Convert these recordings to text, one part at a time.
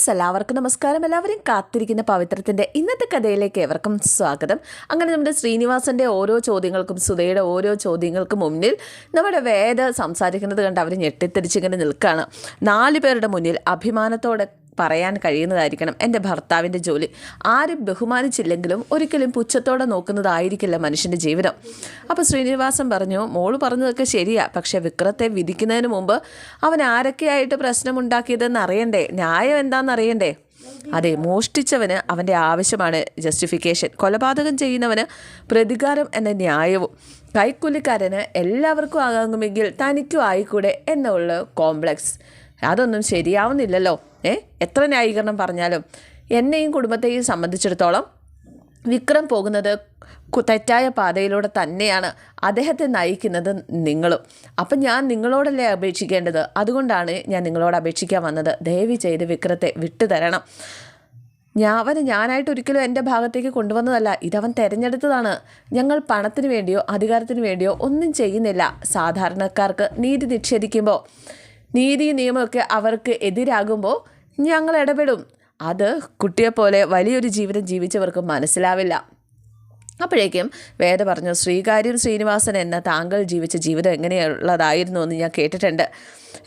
Friends എല്ലാവർക്കും നമസ്കാരം. എല്ലാവരും കാത്തിരിക്കുന്ന പവിത്രത്തിന്റെ ഇന്നത്തെ കഥയിലേക്ക് ഏവർക്കും സ്വാഗതം. അങ്ങനെ നമ്മുടെ ശ്രീനിവാസന്റെ ഓരോ ചോദ്യങ്ങൾക്കും സുധയുടെ ഓരോ ചോദ്യങ്ങൾക്കും മുന്നിൽ നമ്മുടെ വേദ സംസാരിക്കുന്നത് കണ്ട് അവർ ഞെട്ടിത്തിരിച്ചിങ്ങനെ നിൽക്കുകയാണ് നാല് പേരുടെ മുന്നിൽ അഭിമാനത്തോടെ പറയാൻ കഴിയുന്നതായിരിക്കണം എന്റെ ഭർത്താവിന്റെ ജോലി. ആരും ബഹുമാനിച്ചില്ലെങ്കിലും ഒരിക്കലും പുച്ഛത്തോടെ നോക്കുന്നതായിരിക്കില്ല മനുഷ്യന്റെ ജീവിതം. അപ്പോൾ ശ്രീനിവാസൻ പറഞ്ഞു മോൾ പറഞ്ഞതൊക്കെ ശരിയാ. പക്ഷേ വിക്രത്തെ വിധിക്കുന്നതിന് മുമ്പ് അവൻ ആരൊക്കെയായിട്ട് പ്രശ്നമുണ്ടാക്കിയതെന്ന് അറിയണ്ടേ ന്യായം എന്താണെന്ന് അറിയണ്ടേ അതെ മോഷ്ടിച്ചവന് അവന്റെ ആവശ്യമാണ് ജസ്റ്റിഫിക്കേഷൻ കൊലപാതകം ചെയ്യുന്നവന് പ്രതികാരം എന്ന ന്യായവും. കൈക്കൂലിക്കാരന് എല്ലാവർക്കും ആകാമെങ്കിൽ തനിക്കും ആയിക്കൂടെ എന്നുള്ള കോംപ്ലക്സ് അതൊന്നും ശരിയാവുന്നില്ലല്ലോ. ഏ? എത്ര ന്യായീകരണം പറഞ്ഞാലും എന്നെയും കുടുംബത്തെയും സംബന്ധിച്ചിടത്തോളം വിക്രം പോകുന്നത് തെറ്റായ പാതയിലൂടെ തന്നെയാണ് അദ്ദേഹത്തെ നയിക്കുന്നത് നിങ്ങളും. അപ്പം ഞാൻ നിങ്ങളോടല്ലേ അപേക്ഷിക്കേണ്ടത്? അതുകൊണ്ടാണ് ഞാൻ നിങ്ങളോട് അപേക്ഷിക്കാൻ വന്നത്. ദയവ് ചെയ്ത് വിക്രത്തെ വിട്ടുതരണം. ഞാൻ അവന് ഞാനായിട്ട് ഒരിക്കലും എന്റെ ഭാഗത്തേക്ക് കൊണ്ടുവന്നതല്ല. ഇതവൻ തിരഞ്ഞെടുത്തതാണ്. ഞങ്ങൾ പണത്തിന് വേണ്ടിയോ അധികാരത്തിന് വേണ്ടിയോ ഒന്നും ചെയ്യുന്നില്ല. സാധാരണക്കാർക്ക് നീതി നിഷേധിക്കുമ്പോൾ നീതി നിയമമൊക്കെ അവർക്ക് എതിരാകുമ്പോൾ ഞങ്ങൾ ഇടപെടും. അത് കുട്ടിയെപ്പോലെ വലിയൊരു ജീവിതം ജീവിച്ചവർക്ക് മനസ്സിലാവില്ല. അപ്പോഴേക്കും വേദ പറഞ്ഞു ശ്രീകാര്യം ശ്രീനിവാസൻ എന്ന താങ്കൾ ജീവിച്ച ജീവിതം എങ്ങനെയുള്ളതായിരുന്നു എന്ന് ഞാൻ കേട്ടിട്ടുണ്ട്.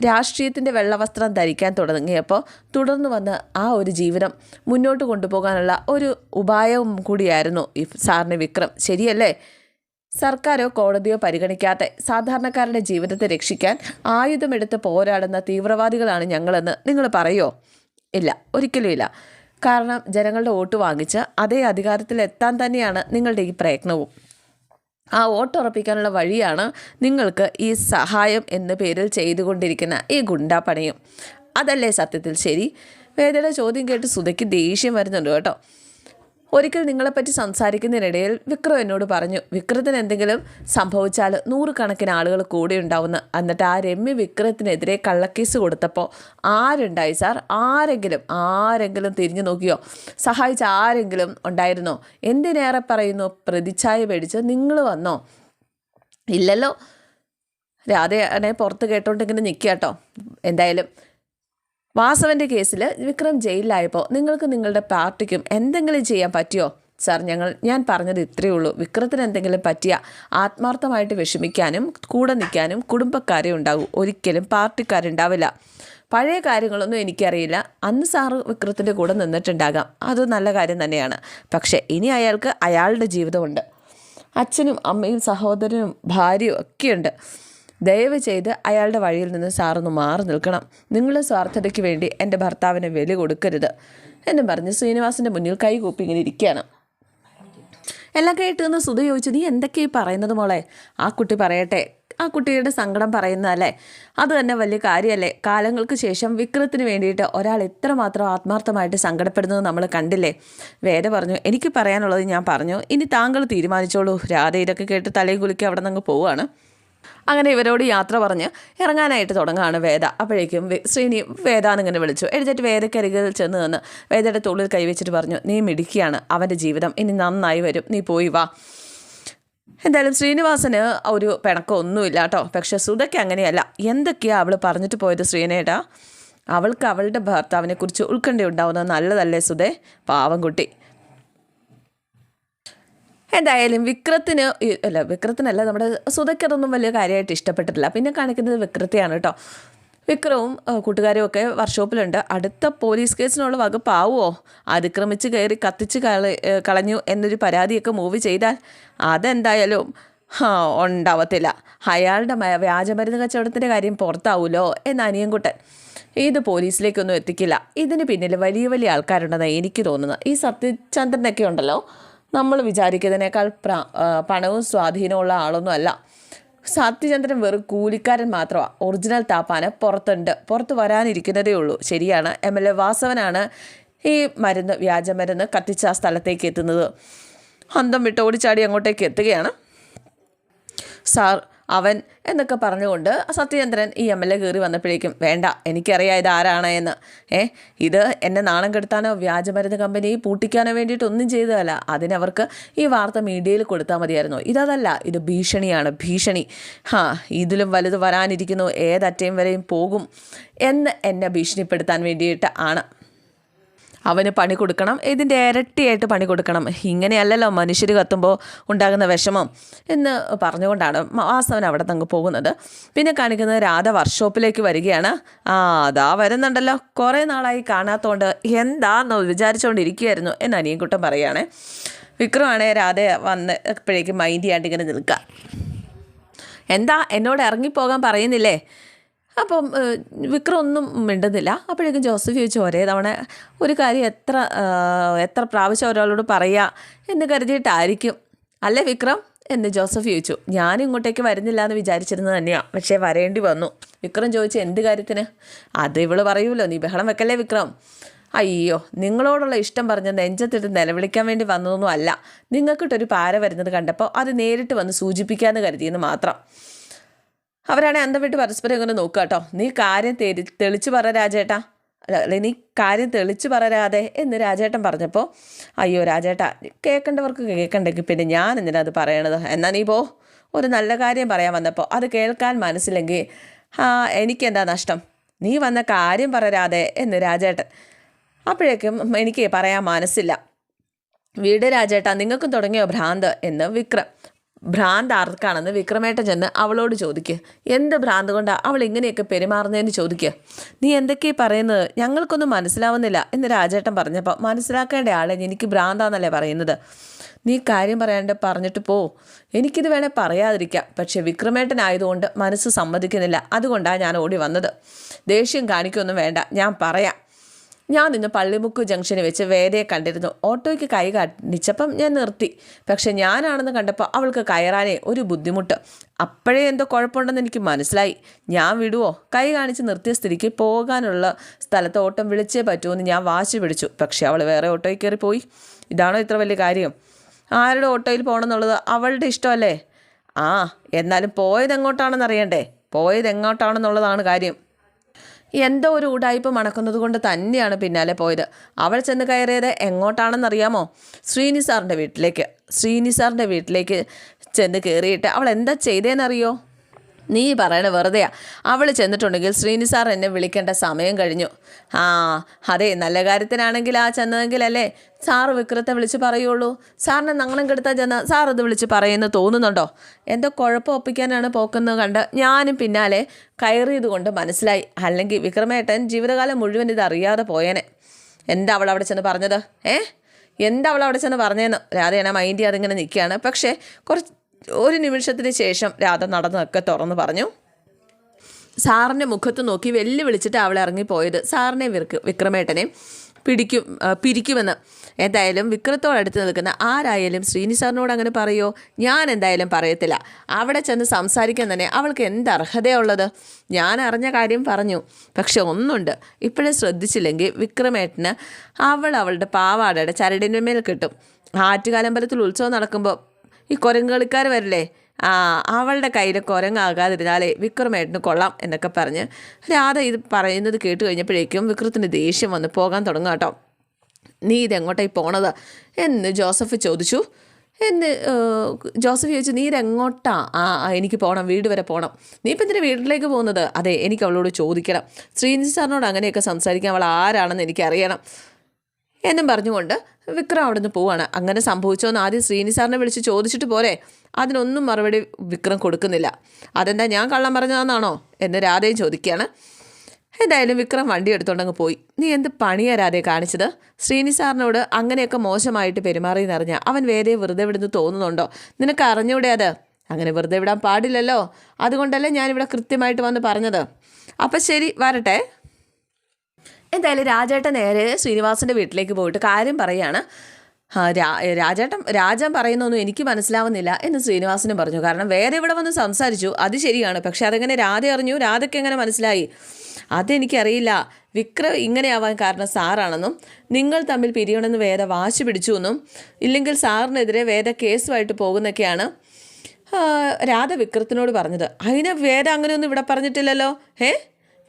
രാഷ്ട്രീയത്തിന്റെ വെള്ളവസ്ത്രം ധരിക്കാൻ തുടങ്ങിയപ്പോൾ തുടർന്ന് വന്ന് ആ ഒരു ജീവിതം മുന്നോട്ട് കൊണ്ടുപോകാനുള്ള ഒരു ഉപായവും കൂടിയായിരുന്നു ഈ സാറിന് വിക്രം. ശരിയല്ലേ? സർക്കാരോ കോടതിയോ പരിഗണിക്കാതെ സാധാരണക്കാരുടെ ജീവിതത്തെ രക്ഷിക്കാൻ ആയുധമെടുത്ത് പോരാടുന്ന തീവ്രവാദികളാണ് ഞങ്ങളെന്ന് നിങ്ങൾ പറയോ? ഇല്ല ഒരിക്കലും ഇല്ല. കാരണം ജനങ്ങളുടെ വോട്ട് വാങ്ങിച്ച് അതേ അധികാരത്തിൽ എത്താൻ തന്നെയാണ് നിങ്ങളുടെ ഈ പ്രയത്നവും. ആ വോട്ട് ഉറപ്പിക്കാനുള്ള വഴിയാണ് നിങ്ങൾക്ക് ഈ സഹായം എന്ന പേരിൽ ചെയ്തുകൊണ്ടിരിക്കുന്ന ഈ ഗുണ്ടാപ്പണിയും. അതല്ലേ സത്യത്തിൽ ശരി? വേദയുടെ ചോദ്യം കേട്ട് സുധയ്ക്ക് ദേഷ്യം വരുന്നുണ്ട് കേട്ടോ. ഒരിക്കൽ നിങ്ങളെപ്പറ്റി സംസാരിക്കുന്നതിനിടയിൽ വിക്രം എന്നോട് പറഞ്ഞു വിക്രത്തിന് എന്തെങ്കിലും സംഭവിച്ചാൽ നൂറുകണക്കിന് ആളുകൾ കൂടെ ഉണ്ടാവുന്ന. എന്നിട്ട് ആ രമ്യ വിക്രത്തിനെതിരെ കള്ളക്കേസ് കൊടുത്തപ്പോൾ ആരുണ്ടായി സാർ? ആരെങ്കിലും ആരെങ്കിലും തിരിഞ്ഞു നോക്കിയോ? സഹായിച്ച ആരെങ്കിലും ഉണ്ടായിരുന്നോ? എന്തിനേറെ പറയുന്നു? പ്രതിച്ഛായ പേടിച്ച് നിങ്ങൾ വന്നോ? ഇല്ലല്ലോ. രാധയാണെ പുറത്ത് കേട്ടോണ്ടിങ്ങനെ നിൽക്കുക കേട്ടോ. എന്തായാലും വാസവന്റെ കേസിൽ വിക്രം ജയിലിലായപ്പോൾ നിങ്ങൾക്ക് നിങ്ങളുടെ പാർട്ടിക്കും എന്തെങ്കിലും ചെയ്യാൻ പറ്റിയോ? സാർ ഞങ്ങൾ ഞാൻ പറഞ്ഞത് ഇത്രയേ ഉള്ളൂ. വിക്രത്തിന് എന്തെങ്കിലും പറ്റിയ ആത്മാർത്ഥമായിട്ട് വിഷമിക്കാനും കൂടെ നിൽക്കാനും കുടുംബക്കാരെ ഉണ്ടാകൂ. ഒരിക്കലും പാർട്ടിക്കാരുണ്ടാവില്ല. പഴയ കാര്യങ്ങളൊന്നും എനിക്കറിയില്ല. അന്ന് സാറ് വിക്രത്തിന്റെ കൂടെ നിന്നിട്ടുണ്ടാകാം. അത് നല്ല കാര്യം തന്നെയാണ്. പക്ഷേ ഇനി അയാൾക്ക് അയാളുടെ ജീവിതമുണ്ട്. അച്ഛനും അമ്മയും സഹോദരനും ഭാര്യയും ഒക്കെയുണ്ട്. ദയവ് ചെയ്ത് അയാളുടെ വഴിയിൽ നിന്ന് സാറൊന്ന് മാറി നിൽക്കണം. നിങ്ങളുടെ സ്വാർത്ഥതയ്ക്ക് വേണ്ടി എന്റെ ഭർത്താവിനെ വില കൊടുക്കരുത് എന്നും പറഞ്ഞ് ശ്രീനിവാസിന്റെ മുന്നിൽ കൈകൂപ്പി ഇങ്ങനെ ഇരിക്കുകയാണ്. എല്ലാം കേട്ട് നിന്ന് സുധ ചോദിച്ചു നീ എന്തൊക്കെയായി പറയുന്നത് മോളെ? ആ കുട്ടി പറയട്ടെ. ആ കുട്ടിയുടെ സങ്കടം പറയുന്നതല്ലേ? അത് തന്നെ വലിയ കാര്യമല്ലേ കാലങ്ങൾക്ക് ശേഷം വിക്രത്തിന് വേണ്ടിയിട്ട് ഒരാൾ ഇത്രമാത്രം ആത്മാർത്ഥമായിട്ട് സങ്കടപ്പെടുന്നത് നമ്മൾ കണ്ടില്ലേ? വേദ പറഞ്ഞു എനിക്ക് പറയാനുള്ളത് ഞാൻ പറഞ്ഞു. ഇനി താങ്കൾ തീരുമാനിച്ചോളൂ. രാധ ഇതൊക്കെ കേട്ട് തലയും കുലുക്കി അവിടെ നിന്ന് പോവുകയാണ്. അങ്ങനെ ഇവരോട് യാത്ര പറഞ്ഞ് ഇറങ്ങാനായിട്ട് തുടങ്ങുകയാണ് വേദ. അപ്പോഴേക്കും ശ്രീനി വേദ എന്നിങ്ങനെ വിളിച്ചു. എഴുതിട്ട് വേദക്കരികിൽ ചെന്ന് നിന്ന് വേദയുടെ തോളിൽ കൈവച്ചിട്ട് പറഞ്ഞു നീ മിടിക്കുകയാണ് അവന്റെ ജീവിതം ഇനി നന്നായി വരും. നീ പോയി വാ. എന്തായാലും ശ്രീനിവാസന് ഒരു പിണക്കമൊന്നുമില്ല കേട്ടോ. പക്ഷെ സുധയ്ക്ക് അങ്ങനെയല്ല. എന്തൊക്കെയാണ് അവൾ പറഞ്ഞിട്ട് പോയത് ശ്രീനേട്ടാ? അവൾക്ക് അവളുടെ ഭർത്താവിനെക്കുറിച്ച് കുറിച്ച് ഉത്കണ്ഠ ഉണ്ടാവുന്നത് നല്ലതല്ലേ സുധേ പാവം കുട്ടി. എന്തായാലും വിക്രത്തിന് അല്ല വിക്രത്തിനല്ല നമ്മുടെ സുധയ്ക്കതൊന്നും വലിയ കാര്യമായിട്ട് ഇഷ്ടപ്പെട്ടിട്ടില്ല. പിന്നെ കാണിക്കുന്നത് വിക്രത്തെയാണ് കേട്ടോ. വിക്രവും കൂട്ടുകാരും ഒക്കെ വർക്ക്ഷോപ്പിലുണ്ട്. അടുത്ത പോലീസ് കേസിനുള്ള വകുപ്പാവുമോ അതിക്രമിച്ച് കയറി കത്തിച്ച് കള കളഞ്ഞു എന്നൊരു പരാതിയൊക്കെ മൂവ് ചെയ്താൽ അതെന്തായാലും ഉണ്ടാവത്തില്ല. അയാളുടെ വ്യാജമരുന്ന് കച്ചവടത്തിന്റെ കാര്യം പുറത്താവുമല്ലോ എന്ന് അനിയൻകുട്ടൻ. ഇത് പോലീസിലേക്കൊന്നും എത്തിക്കില്ല. ഇതിന് പിന്നിൽ വലിയ വലിയ ആൾക്കാരുണ്ടെന്നാണ് എനിക്ക് തോന്നുന്നത്. ഈ സത്യചന്ദ്രനൊക്കെ ഉണ്ടല്ലോ? നമ്മൾ വിചാരിക്കുന്നതിനേക്കാൾ പണവും സ്വാധീനമുള്ള ആളൊന്നും അല്ല. സത്യചന്ദ്രൻ വെറും കൂലിക്കാരൻ മാത്രമാണ് ഒറിജിനൽ താപ്പാന് പുറത്തുണ്ട്. പുറത്ത് വരാനിരിക്കുന്നതേ ഉള്ളൂ. ശരിയാണ്. എം എൽ എ വാസവനാണ് ഈ മരുന്ന് വ്യാജമരുന്ന് കത്തിച്ച ആ സ്ഥലത്തേക്ക് എത്തുന്നത്. അന്തം വിട്ട് ഓടിച്ചാടി അങ്ങോട്ടേക്ക് എത്തുകയാണ്. സാർ അവൻ എന്നൊക്കെ പറഞ്ഞുകൊണ്ട് സത്യചന്ദ്രൻ ഈ എം എൽ എ കയറി വന്നപ്പോഴേക്കും വേണ്ട എനിക്കറിയാം ഇത് ആരാണ് എന്ന്. ഏ ഇത് എന്നെ നാണം കെടുത്താനോ വ്യാജമരുന്ന് കമ്പനി പൂട്ടിക്കാനോ വേണ്ടിയിട്ടൊന്നും ചെയ്തതല്ല. അതിനവർക്ക് ഈ വാർത്ത മീഡിയയിൽ കൊടുത്താൽ മതിയായിരുന്നു. ഇതല്ല ഇത് ഭീഷണിയാണ് ഭീഷണി. ഹാ ഇതിലും വലുത് വരാനിരിക്കുന്നു ഏതറ്റയും വരെയും പോകും എന്ന് എന്നെ ഭീഷണിപ്പെടുത്താൻ വേണ്ടിയിട്ട് ആണ്. അവന് പണി കൊടുക്കണം ഇതിന്റെ ഇരട്ടിയായിട്ട് പണി കൊടുക്കണം. ഇങ്ങനെയല്ലല്ലോ മനുഷ്യർ കത്തുമ്പോൾ ഉണ്ടാകുന്ന വിഷമം എന്ന് പറഞ്ഞുകൊണ്ടാണ് വാസവൻ അവിടെ തങ്ങ് പോകുന്നത്. പിന്നെ കാണിക്കുന്നത് രാധ വർക്ക്ഷോപ്പിലേക്ക് വരികയാണ്. ആ അതാ വരുന്നുണ്ടല്ലോ. കുറേ നാളായി കാണാത്തതുകൊണ്ട് എന്താന്ന് വിചാരിച്ചുകൊണ്ടിരിക്കുകയായിരുന്നു എന്ന് അനിയൻകുട്ടൻ പറയുകയാണേ. വിക്രമാണേ രാധ വന്ന് എപ്പോഴേക്കും മൈൻഡ് ചെയ്യാണ്ട് ഇങ്ങനെ നിൽക്കുക. എന്താ എന്നോട് ഇറങ്ങിപ്പോകാൻ പറയുന്നില്ലേ? അപ്പം വിക്രം ഒന്നും മിണ്ടുന്നില്ല. അപ്പോഴേക്കും ജോസഫ് ചോദിച്ചു ഒരേ തവണ ഒരു കാര്യം എത്ര എത്ര പ്രാവശ്യം ഒരാളോട് പറയുക എന്ന് കരുതിയിട്ടായിരിക്കും. അല്ലേ വിക്രം? എന്ന് ജോസഫ് ചോദിച്ചു. ഞാൻ ഇങ്ങോട്ടേക്ക് വരുന്നില്ല എന്ന് വിചാരിച്ചിരുന്നത് തന്നെയാണ് പക്ഷേ വരേണ്ടി വന്നു. വിക്രം ചോദിച്ചു എന്ത് കാര്യത്തിന്? അത് ഇവൾ പറയുമല്ലോ നീ ബഹളം വെക്കല്ലേ വിക്രം? അയ്യോ നിങ്ങളോടുള്ള ഇഷ്ടം പറഞ്ഞ് നെഞ്ചത്തിട്ട് നിലവിളിക്കാൻ വേണ്ടി വന്നതൊന്നും അല്ല. നിങ്ങൾക്കിട്ടൊരു പാര വരുന്നത് കണ്ടപ്പോൾ അത് നേരിട്ട് വന്ന് സൂചിപ്പിക്കാമെന്ന് കരുതിയെന്ന് മാത്രം. അവരാണെ അന്തം വിട്ട് പരസ്പരം ഇങ്ങനെ നോക്കുക കേട്ടോ. നീ കാര്യം തെരി തെളിച്ചു പറ രാജേട്ടാ. അല്ല നീ കാര്യം തെളിച്ചു പറയാതെ എന്ന് രാജേട്ടൻ പറഞ്ഞപ്പോൾ അയ്യോ രാജേട്ടാ കേൾക്കേണ്ടവർക്ക് കേൾക്കണ്ടെങ്കിൽ പിന്നെ ഞാൻ എന്തിനാ അത് പറയണത്? എന്നാ നീ പോ. ഒരു നല്ല കാര്യം പറയാൻ വന്നപ്പോൾ അത് കേൾക്കാൻ മനസ്സില്ലെങ്കിൽ ആ എനിക്കെന്താ നഷ്ടം? നീ വന്ന കാര്യം പറയാതെ എന്ന് രാജേട്ടൻ. അപ്പോഴേക്കും എനിക്ക് പറയാൻ മനസ്സില്ല. വീട് രാജേട്ടാ നിങ്ങൾക്കും തുടങ്ങിയോ ഭ്രാന്ത്? എന്ന് വിക്രം. ഭ്രാന്ത് ആർക്കാണെന്ന് വിക്രമേട്ടൻ ചെന്ന് അവളോട് ചോദിക്കുക എന്ത് ഭ്രാന്ത് കൊണ്ടാണ് അവൾ ഇങ്ങനെയൊക്കെ പെരുമാറുന്നതെന്ന് ചോദിക്കുക നീ എന്തൊക്കെയാ പറയുന്നത്? ഞങ്ങൾക്കൊന്നും മനസ്സിലാവുന്നില്ല എന്ന് രാജേട്ടൻ പറഞ്ഞപ്പോൾ മനസ്സിലാക്കേണ്ട ആളെ എനിക്ക് ഭ്രാന്താന്നല്ലേ പറയുന്നത്? നീ കാര്യം പറയാണ്ട് പറഞ്ഞിട്ട് പോ. എനിക്കിത് വേണേൽ പറയാതിരിക്കാം. പക്ഷേ വിക്രമേട്ടനായതുകൊണ്ട് മനസ്സ് സമ്മതിക്കുന്നില്ല. അതുകൊണ്ടാണ് ഞാൻ ഓടി വന്നത്. ദേഷ്യം കാണിക്കൊന്നും വേണ്ട. ഞാൻ പറയാം. ഞാൻ നിന്ന് പള്ളിമുക്ക് ജംഗ്ഷനിൽ വെച്ച് വേദയെ കണ്ടിരുന്നു. ഓട്ടോയ്ക്ക് കൈ കാണിച്ചപ്പം ഞാൻ നിർത്തി. പക്ഷെ ഞാനാണെന്ന് കണ്ടപ്പോൾ അവൾക്ക് കയറാനേ ഒരു ബുദ്ധിമുട്ട്. അപ്പോഴേ എന്തോ കുഴപ്പമുണ്ടെന്ന് എനിക്ക് മനസ്സിലായി. ഞാൻ വിടുവോ? കൈ കാണിച്ച് നിർത്തിയ സ്ഥിതിക്ക് പോകാനുള്ള സ്ഥലത്ത് ഓട്ടം വിളിച്ചേ പറ്റുമെന്ന് ഞാൻ വാശി പിടിച്ചു. പക്ഷെ അവൾ വേറെ ഓട്ടോയിൽ കയറി പോയി. ഇതാണോ ഇത്ര വലിയ കാര്യം? ആരുടെ ഓട്ടോയിൽ പോകണമെന്നുള്ളത് അവളുടെ ഇഷ്ടമല്ലേ? ആ എന്നാലും പോയത് എങ്ങോട്ടാണെന്ന് അറിയണ്ടേ പോയത് എങ്ങോട്ടാണെന്നുള്ളതാണ് കാര്യം. എന്തോ ഒരു ഉടായ്പ മണക്കുന്നത് കൊണ്ട് തന്നെയാണ് പിന്നാലെ പോയത്. അവൾ ചെന്ന് കയറിയത് എങ്ങോട്ടാണെന്നറിയാമോ? ശ്രീനി സാറിന്റെ വീട്ടിലേക്ക്. ശ്രീനി സാറിന്റെ വീട്ടിലേക്ക് ചെന്ന് കയറിയിട്ട് അവൾ എന്താ ചെയ്തേന്നറിയോ? നീ പറയണ വെറുതെയാ. അവൾ ചെന്നിട്ടുണ്ടെങ്കിൽ ശ്രീനി സാർ എന്നെ വിളിക്കേണ്ട സമയം കഴിഞ്ഞു. ആ അതെ നല്ല കാര്യത്തിനാണെങ്കിൽ ആ ചെന്നതെങ്കിലല്ലേ? സാറ് വിക്രത്തെ വിളിച്ച് പറയുള്ളൂ. സാറിനെ നങ്ങളും കെടുത്താൻ ചെന്ന സാർ അത് വിളിച്ച് പറയുമെന്ന് തോന്നുന്നുണ്ടോ? എന്തോ കുഴപ്പം ഒപ്പിക്കാനാണ് പോക്കുന്നത് കണ്ട് ഞാനും പിന്നാലെ കയറിയത് കൊണ്ട് മനസ്സിലായി. അല്ലെങ്കിൽ വിക്രമേട്ടൻ ജീവിതകാലം മുഴുവൻ ഇത് അറിയാതെ പോയേനെ. എന്താ അവൾ അവിടെ ചെന്ന് പറഞ്ഞത്? ഏ? എന്താ അവൾ അവിടെ ചെന്ന് പറഞ്ഞതെന്ന് രാധേന മൈൻഡ് ചെയ്യാതെ നിൽക്കുകയാണ്. പക്ഷേ കുറച്ച് ഒരു നിമിഷത്തിന് ശേഷം രാധ നടന്നതൊക്കെ തുറന്നു പറഞ്ഞു. സാറിന്റെ മുഖത്ത് നോക്കി വെല്ലു വിളിച്ചിട്ട് അവൾ ഇറങ്ങിപ്പോയത് സാറിനെ വിർക്ക് വിക്രമേട്ടനെ പിടിക്കും പിരിക്കുമെന്ന്. എന്തായാലും വിക്രത്തോടടുത്ത് നിൽക്കുന്ന ആരായാലും ശ്രീനി സാറിനോട് അങ്ങനെ പറയുമോ ഞാൻ എന്തായാലും പറയത്തില്ല. അവിടെ ചെന്ന് സംസാരിക്കാൻ തന്നെ അവൾക്ക് എന്ത് അർഹതയുള്ളത് ഞാൻ അറിഞ്ഞ കാര്യം പറഞ്ഞു. പക്ഷെ ഒന്നുണ്ട്. ഇപ്പോഴും ശ്രദ്ധിച്ചില്ലെങ്കിൽ വിക്രമേട്ടന് അവൾ അവളുടെ പാവാടയുടെ ചരടിന്റെ മേൽ കിട്ടും. ആറ്റുകാലമ്പലത്തിൽ ഉത്സവം നടക്കുമ്പോൾ ഈ കുരങ്ങുകളിക്കാർ വരില്ലേ? ആ അവളുടെ കയ്യിൽ കുരങ്ങാകാതിരുന്നാലേ വിക്രമേട്ടന് കൊള്ളാം എന്നൊക്കെ പറഞ്ഞ് രാധ ഇത് പറയുന്നത് കേട്ട് കഴിഞ്ഞപ്പോഴേക്കും വിക്രത്തിന് ദേഷ്യം വന്ന് പോകാൻ തുടങ്ങും കേട്ടോ. നീ ഇതെങ്ങോട്ടായി പോണത്? എന്ന് ജോസഫ് ചോദിച്ചു. എന്ന് ജോസഫ് ചോദിച്ചു നീ ഇതെങ്ങോട്ടാ? ആ, എനിക്ക് പോകണം വീട് വരെ പോകണം നീ ഇപ്പം എന്തിനാ വീട്ടിലേക്ക് പോകുന്നത്? അതെ എനിക്ക് അവളോട് ചോദിക്കണം. ശ്രീനിധി സാറിനോട് അങ്ങനെയൊക്കെ സംസാരിക്കാൻ അവൾ ആരാണെന്ന് എനിക്കറിയണം. എന്നും പറഞ്ഞുകൊണ്ട് വിക്രം അവിടെ നിന്ന് പോവാണ്. അങ്ങനെ സംഭവിച്ചോന്ന് ആദ്യം ശ്രീനി സാറിനെ വിളിച്ച് ചോദിച്ചിട്ട് പോരെ. അതിനൊന്നും മറുപടി വിക്രം കൊടുക്കുന്നില്ല. അതെന്താ ഞാൻ കള്ളം പറഞ്ഞതെന്നാണോ? എന്ന് രാധയും ചോദിക്കുകയാണ്. എന്തായാലും വിക്രം വണ്ടി എടുത്തോണ്ടങ്ങ് പോയി. നീ എന്ത് പണിയാ രാധയെ കാണിച്ചത്? ശ്രീനി സാറിനോട് അങ്ങനെയൊക്കെ മോശമായിട്ട് പെരുമാറിയെന്നറിഞ്ഞ അവൻ വേദയെ വെറുതെ വിടുന്നു തോന്നുന്നുണ്ടോ? നിനക്ക് അറിഞ്ഞൂടെ അത്? അങ്ങനെ വെറുതെ വിടാൻ പാടില്ലല്ലോ. അതുകൊണ്ടല്ലേ ഞാനിവിടെ കൃത്യമായിട്ട് വന്ന് പറഞ്ഞത്. അപ്പം ശരി വരട്ടെ. എന്തായാലും രാജേട്ടൻ നേരെ ശ്രീനിവാസന്റെ വീട്ടിലേക്ക് പോയിട്ട് കാര്യം പറയാണ്. രാജേട്ടൻ രാജൻ പറയുന്നൊന്നും എനിക്ക് മനസ്സിലാവുന്നില്ല എന്ന് ശ്രീനിവാസനും പറഞ്ഞു. കാരണം വേറെ ഇവിടെ വന്ന് സംസാരിച്ചു. അത് ശരിയാണ്. പക്ഷെ അതെങ്ങനെ രാധ അറിഞ്ഞു? രാധയ്ക്ക് എങ്ങനെ മനസ്സിലായി? അതെനിക്കറിയില്ല. വിക്രം ഇങ്ങനെയാവാൻ കാരണം സാറാണെന്നും നിങ്ങൾ തമ്മിൽ പിരിയണമെന്ന് വേദ വാശി പിടിച്ചു എന്നും ഇല്ലെങ്കിൽ സാറിനെതിരെ വേദ കേസുമായിട്ട് പോകുന്നൊക്കെയാണ് രാധ വിക്രത്തിനോട് പറഞ്ഞത്. അതിനെ വേദ അങ്ങനെയൊന്നും ഇവിടെ പറഞ്ഞിട്ടില്ലല്ലോ. ഏ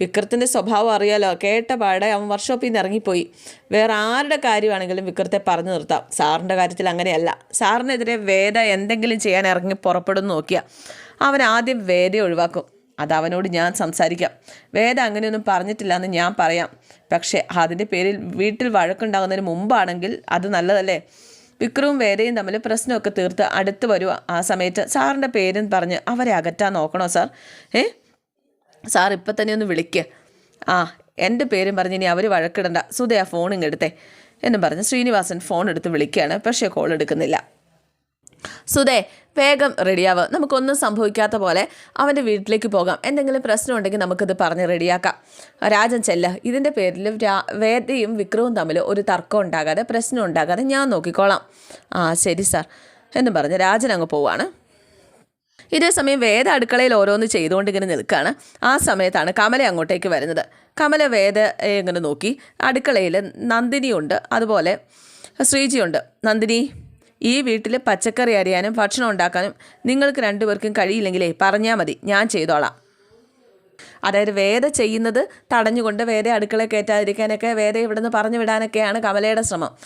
വിക്രത്തിന്റെ സ്വഭാവം അറിയാലോ? കേട്ട പാടെ അവൻ വർക്ക്ഷോപ്പിൽ നിന്ന് ഇറങ്ങിപ്പോയി. വേറെ ആരുടെ കാര്യമാണെങ്കിലും വിക്രത്തെ പറഞ്ഞു നിർത്താം. സാറിന്റെ കാര്യത്തിൽ അങ്ങനെയല്ല. സാറിനെതിരെ വേദ എന്തെങ്കിലും ചെയ്യാൻ ഇറങ്ങി പുറപ്പെടും നോക്കിയ അവൻ ആദ്യം വേദ ഒഴിവാക്കും. അത് അവനോട് ഞാൻ സംസാരിക്കാം. വേദ അങ്ങനെയൊന്നും പറഞ്ഞിട്ടില്ല എന്ന് ഞാൻ പറയാം. പക്ഷേ അതിന്റെ പേരിൽ വീട്ടിൽ വഴക്കുണ്ടാകുന്നതിന് മുമ്പാണെങ്കിൽ അത് നല്ലതല്ലേ? വിക്രവും വേദയും തമ്മിൽ പ്രശ്നമൊക്കെ തീർത്ത് അടുത്ത് വരുക ആ സമയത്ത് സാറിന്റെ പേരും പറഞ്ഞ് അവരെ അകറ്റാൻ നോക്കണോ സാർ? ഏ? സാർ ഇപ്പം തന്നെ ഒന്ന് വിളിക്കുക ആ എന്റെ പേരും പറഞ്ഞ് ഇനി അവർ വഴക്കിടണ്ട. സുധ ആ ഫോൺ ഇങ്ങെടുത്തേ എന്നും പറഞ്ഞ് ശ്രീനിവാസൻ ഫോൺ എടുത്ത് വിളിക്കുകയാണ് പക്ഷേ കോൾ എടുക്കുന്നില്ല. സുധേ വേഗം റെഡിയാവ് നമുക്കൊന്നും സംഭവിക്കാത്ത പോലെ അവന്റെ വീട്ടിലേക്ക് പോകാം. എന്തെങ്കിലും പ്രശ്നം ഉണ്ടെങ്കിൽ നമുക്കിത് പറഞ്ഞ് റെഡിയാക്കാം രാജൻ ചെല്ല. ഇതിന്റെ പേരിൽ രാ വേദയും വിക്രവും തമ്മിൽ ഒരു തർക്കം ഉണ്ടാകാതെ പ്രശ്നം ഉണ്ടാകാതെ ഞാൻ നോക്കിക്കോളാം. ആ ശരി സാർ എന്ന് പറഞ്ഞ് രാജൻ അങ്ങ് പോവാണ്. ഇതേ സമയം വേദ അടുക്കളയിൽ ഓരോന്ന് ചെയ്തുകൊണ്ട് ഇങ്ങനെ നിൽക്കുകയാണ് ആ സമയത്താണ് കമല അങ്ങോട്ടേക്ക് വരുന്നത്. കമല വേദ ഇങ്ങനെ നോക്കി. അടുക്കളയിൽ നന്ദിനിയുണ്ട്. അതുപോലെ ശ്രീജിയുണ്ട്. നന്ദിനി ഈ വീട്ടിൽ പച്ചക്കറി അരിയാനും ഭക്ഷണം ഉണ്ടാക്കാനും നിങ്ങൾക്ക് രണ്ടുപേർക്കും കഴിയില്ലെങ്കിലേ പറഞ്ഞാൽ മതി. ഞാൻ ചെയ്തോളാം. അതായത് വേദ ചെയ്യുന്നത് തടഞ്ഞുകൊണ്ട് വേദ അടുക്കള കയറ്റാതിരിക്കാനൊക്കെ വേദ ഇവിടുന്ന് പറഞ്ഞു വിടാനൊക്കെയാണ് കമലയുടെ ശ്രമം.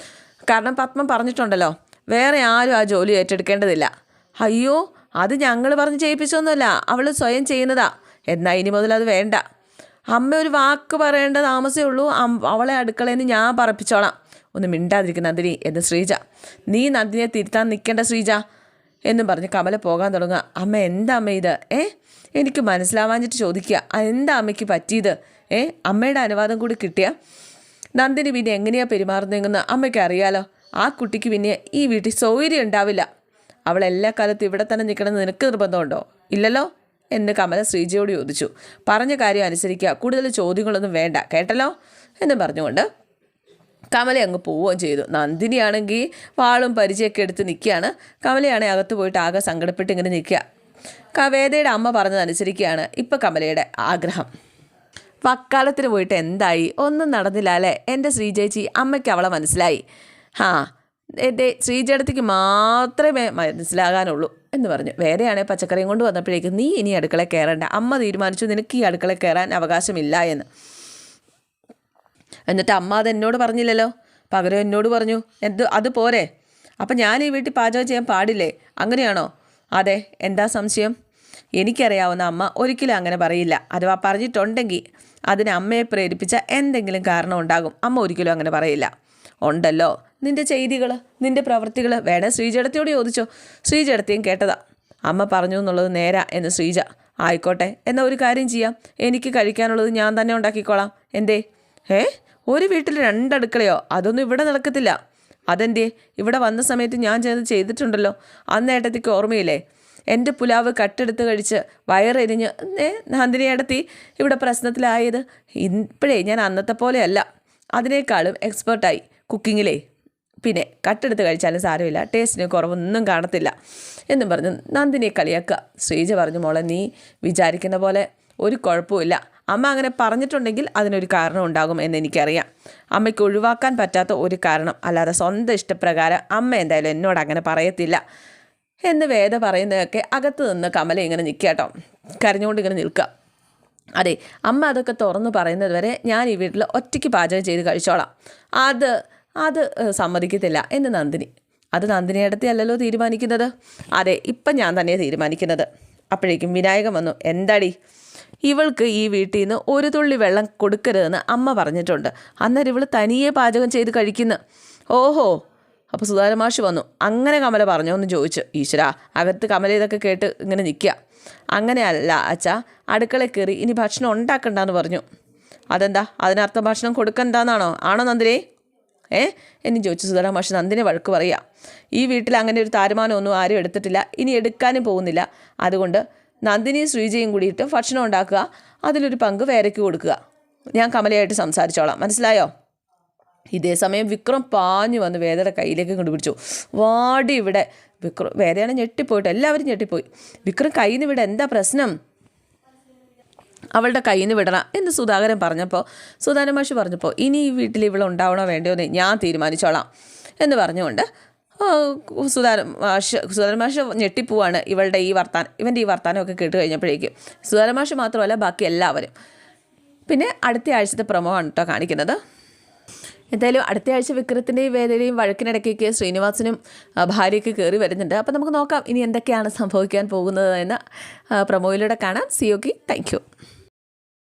കാരണം പത്മം പറഞ്ഞിട്ടുണ്ടല്ലോ വേറെ ആരും ആ ജോലി ഏറ്റെടുക്കേണ്ടതില്ല. അയ്യോ അത് ഞങ്ങൾ പറഞ്ഞ് ചെയ്യിപ്പിച്ചൊന്നുമല്ല. അവൾ സ്വയം ചെയ്യുന്നതാ. എന്നാൽ ഇനി മുതൽ അത് വേണ്ട. അമ്മ ഒരു വാക്ക് പറയേണ്ട താമസമേ ഉള്ളൂ. അവളെ അടുക്കളയിൽ നിന്ന് ഞാൻ പറപ്പിച്ചോളാം. ഒന്ന് മിണ്ടാതിരിക്കും നന്ദിനി എന്ന് ശ്രീജ. നീ നന്ദിനെ തിരുത്താൻ നിൽക്കേണ്ട ശ്രീജ എന്നും പറഞ്ഞ് കമല പോകാൻ തുടങ്ങുക. അമ്മ എന്താ അമ്മ ഇത്? ഏ? എനിക്ക് മനസ്സിലാവാഞ്ഞിട്ട് ചോദിക്കുക. എന്താ അമ്മയ്ക്ക് പറ്റിയത്? ഏ? അമ്മയുടെ അനുവാദം കൂടി കിട്ടിയ? നന്ദിനി പിന്നെ എങ്ങനെയാണ് പെരുമാറുന്നതെന്ന് അമ്മയ്ക്ക് അറിയാലോ. ആ കുട്ടിക്ക് പിന്നെ ഈ വീട്ടിൽ സൗകര്യം ഉണ്ടാവില്ല. അവൾ എല്ലാ കാലത്തും ഇവിടെ തന്നെ നിൽക്കണമെന്ന് നിനക്ക് നിർബന്ധമുണ്ടോ? ഇല്ലല്ലോ? എന്ന് കമല ശ്രീജയോട് ചോദിച്ചു. പറഞ്ഞ കാര്യം അനുസരിക്കുക. കൂടുതൽ ചോദ്യങ്ങളൊന്നും വേണ്ട. കേട്ടല്ലോ? എന്ന് പറഞ്ഞുകൊണ്ട് കമല അങ്ങ് പോവുകയും ചെയ്തു. നന്ദിനിയാണെങ്കിൽ വാളും പരിചയമൊക്കെ എടുത്ത് നിൽക്കുകയാണ്. കമലയാണെങ്കിൽ അകത്ത് പോയിട്ട് ആകെ സങ്കടപ്പെട്ട് ഇങ്ങനെ നിൽക്കുക. കവേദയുടെ അമ്മ പറഞ്ഞതനുസരിക്കുകയാണ് ഇപ്പം കമലയുടെ ആഗ്രഹം. വക്കാലത്തിന് പോയിട്ട് എന്തായി? ഒന്നും നടന്നില്ല അല്ലേ? എന്റെ ശ്രീജേച്ചി അമ്മയ്ക്ക് അവളെ മനസ്സിലായി. ആ എന്റെ ശ്രീചേടത്തിക്ക് മാത്രമേ മനസ്സിലാകാനുള്ളൂ എന്ന് പറഞ്ഞു. വേറെയാണെങ്കിൽ പച്ചക്കറിയും കൊണ്ട് വന്നപ്പോഴേക്കും നീ ഇനി അടുക്കള കയറണ്ട അമ്മ തീരുമാനിച്ചു നിനക്ക് ഈ അടുക്കള കയറാൻ അവകാശമില്ല എന്ന്. എന്നിട്ട് അമ്മ അത് എന്നോട് പറഞ്ഞില്ലല്ലോ? പകരം എന്നോട് പറഞ്ഞു. എന്ത് അത് പോരെ. അപ്പം ഞാൻ ഈ വീട്ടിൽ പാചകം ചെയ്യാൻ പാടില്ലേ? അങ്ങനെയാണോ? അതെ എന്താ സംശയം? എനിക്കറിയാവുന്ന അമ്മ ഒരിക്കലും അങ്ങനെ പറയില്ല. അഥവാ പറഞ്ഞിട്ടുണ്ടെങ്കിൽ അതിന് അമ്മയെ പ്രേരിപ്പിച്ച എന്തെങ്കിലും കാരണം ഉണ്ടാകും. അമ്മ ഒരിക്കലും അങ്ങനെ പറയില്ല. ഉണ്ടല്ലോ. നിന്റെ ചെയ്തികൾ നിന്റെ പ്രവൃത്തികൾ വേണേ ശ്രീജടത്തിയോട് ചോദിച്ചോ. ശ്രീജടത്തിയും കേട്ടതാ. അമ്മ പറഞ്ഞു എന്നുള്ളത് നേരാ എന്ന് ശ്രീജ. ആയിക്കോട്ടെ എന്നാൽ ഒരു കാര്യം ചെയ്യാം. എനിക്ക് കഴിക്കാനുള്ളത് ഞാൻ തന്നെ ഉണ്ടാക്കിക്കോളാം. എന്തേ? ഏ ഒരു വീട്ടിൽ രണ്ടടുക്കളയോ? അതൊന്നും ഇവിടെ നടക്കത്തില്ല. അതെന്തേ? ഇവിടെ വന്ന സമയത്ത് ഞാൻ ചെയ്ത് ചെയ്തിട്ടുണ്ടല്ലോ. അന്നേട്ടത്തേക്ക് ഓർമ്മയില്ലേ? എന്റെ പുലാവ് കട്ടെടുത്ത് കഴിച്ച് വയറെരിഞ്ഞ് നന്ദിനി ഏടത്തി ഇവിടെ പ്രശ്നത്തിലായത്? ഇപ്പോഴേ ഞാൻ അന്നത്തെ പോലെയല്ല അതിനേക്കാളും എക്സ്പേർട്ടായി കുക്കിങ്ങിലേ പിന്നെ കട്ടെടുത്ത് കഴിച്ചാലും സാരമില്ല ടേസ്റ്റിന് കുറവൊന്നും കാണത്തില്ല എന്നും പറഞ്ഞ് നന്ദിനിയെ കളിയാക്കുക. ശ്രീജ പറഞ്ഞു മോളെ നീ വിചാരിക്കുന്ന പോലെ ഒരു കുഴപ്പമില്ല അമ്മ അങ്ങനെ പറഞ്ഞിട്ടുണ്ടെങ്കിൽ അതിനൊരു കാരണം ഉണ്ടാകും എന്ന് എനിക്കറിയാം. അമ്മയ്ക്ക് ഒഴിവാക്കാൻ പറ്റാത്ത ഒരു കാരണം അല്ലാതെ സ്വന്തം ഇഷ്ടപ്രകാരം അമ്മ എന്തായാലും എന്നോട് അങ്ങനെ പറയത്തില്ല. എന്ന് വേദ പറയുന്നതൊക്കെ അകത്ത് നിന്ന് കമല ഇങ്ങനെ നിൽക്കുക കേട്ടോ. കരഞ്ഞുകൊണ്ട് ഇങ്ങനെ നിൽക്കുക. അതെ അമ്മ അതൊക്കെ തുറന്ന് പറയുന്നത് വരെ ഞാൻ ഈ വീട്ടിൽ ഒറ്റയ്ക്ക് പാചകം ചെയ്ത് കഴിച്ചോളാം. അത് അത് സമ്മതിക്കത്തില്ല എന്ന് നന്ദിനി. അത് നന്ദിനിയിടത്തെ അല്ലല്ലോ തീരുമാനിക്കുന്നത്? അതെ ഇപ്പം ഞാൻ തന്നെ തീരുമാനിക്കുന്നത്. അപ്പോഴേക്കും വിനായകൻ വന്നു. എന്താടി? ഇവൾക്ക് ഈ വീട്ടിൽ നിന്ന് ഒരു തുള്ളി വെള്ളം കൊടുക്കരുതെന്ന് അമ്മ പറഞ്ഞിട്ടുണ്ട്. അന്നേരം ഇവൾ തനിയെ പാചകം ചെയ്ത് കഴിക്കുന്നു. ഓഹോ! അപ്പോൾ സുധാരമാഷ് വന്നു. അങ്ങനെ കമല പറഞ്ഞോ എന്ന് ചോദിച്ചു. ഈശ്വര അകത്ത് കമല ഇതൊക്കെ കേട്ട് ഇങ്ങനെ നിൽക്കുക. അങ്ങനെയല്ല അച്ഛാ അടുക്കള കയറി ഇനി ഭക്ഷണം ഉണ്ടാക്കണ്ടെന്ന് പറഞ്ഞു. അതെന്താ? അതിനർത്ഥം ഭക്ഷണം കൊടുക്കണ്ടെന്നാണോ? ആണോ നന്ദിനെ? ഏ? എന്നും ചോദിച്ചു സുധാരാ മാഷ് നന്ദിനെ വഴക്ക് പറയുക ഈ വീട്ടിൽ അങ്ങനെ ഒരു തീരുമാനമൊന്നും ആരും എടുത്തിട്ടില്ല. ഇനി എടുക്കാനും പോകുന്നില്ല. അതുകൊണ്ട് നന്ദിനിയും ശ്രീജയും കൂടിയിട്ട് ഭക്ഷണം ഉണ്ടാക്കുക. അതിലൊരു പങ്ക് വേരയ്ക്ക് കൊടുക്കുക. ഞാൻ കമലയായിട്ട് സംസാരിച്ചോളാം. മനസ്സിലായോ? ഇതേ സമയം വിക്രം പാഞ്ഞു വന്ന് വേദയുടെ കയ്യിലേക്ക് കണ്ടുപിടിച്ചു വാടി ഇവിടെ. വിക്രം വേദയാണ് ഞെട്ടിപ്പോയിട്ട്. എല്ലാവരും ഞെട്ടിപ്പോയി. വിക്രം കയ്യിൽ നിന്ന് ഇവിടെ എന്താ പ്രശ്നം? അവളുടെ കയ്യിൽ നിന്ന് വിടണം എന്ന് സുധാകരൻ പറഞ്ഞപ്പോൾ സുധാകരൻ മാഷ് പറഞ്ഞപ്പോൾ ഇനി ഈ വീട്ടിൽ ഇവൾ ഉണ്ടാവണോ വേണ്ടോ എന്ന് ഞാൻ തീരുമാനിച്ചോളാം എന്ന് പറഞ്ഞുകൊണ്ട് സുധാകരൻ മാഷ് സുധാകരൻ മാഷ് ഞെട്ടിപ്പോവാണ് ഇവളുടെ ഈ വർത്താനം ഇവന്റെ ഈ വർത്താനമൊക്കെ കേട്ട് കഴിഞ്ഞപ്പോഴേക്കും. സുധാകരൻ മാഷ് മാത്രമല്ല ബാക്കി എല്ലാവരും. പിന്നെ അടുത്ത ആഴ്ചത്തെ പ്രമോ ആണ് കേട്ടോ കാണിക്കുന്നത്. എന്തായാലും അടുത്ത ആഴ്ച വിക്രത്തിന്റെയും വേദനയും വഴക്കിനിടയ്ക്കൊക്കെ ശ്രീനിവാസനും ഭാര്യയ്ക്ക് കയറി വരുന്നുണ്ട്. അപ്പോൾ നമുക്ക് നോക്കാം ഇനി എന്തൊക്കെയാണ് സംഭവിക്കാൻ പോകുന്നത് എന്ന് പ്രൊമോയിലൂടെ കാണാം. സിയോക്കി താങ്ക്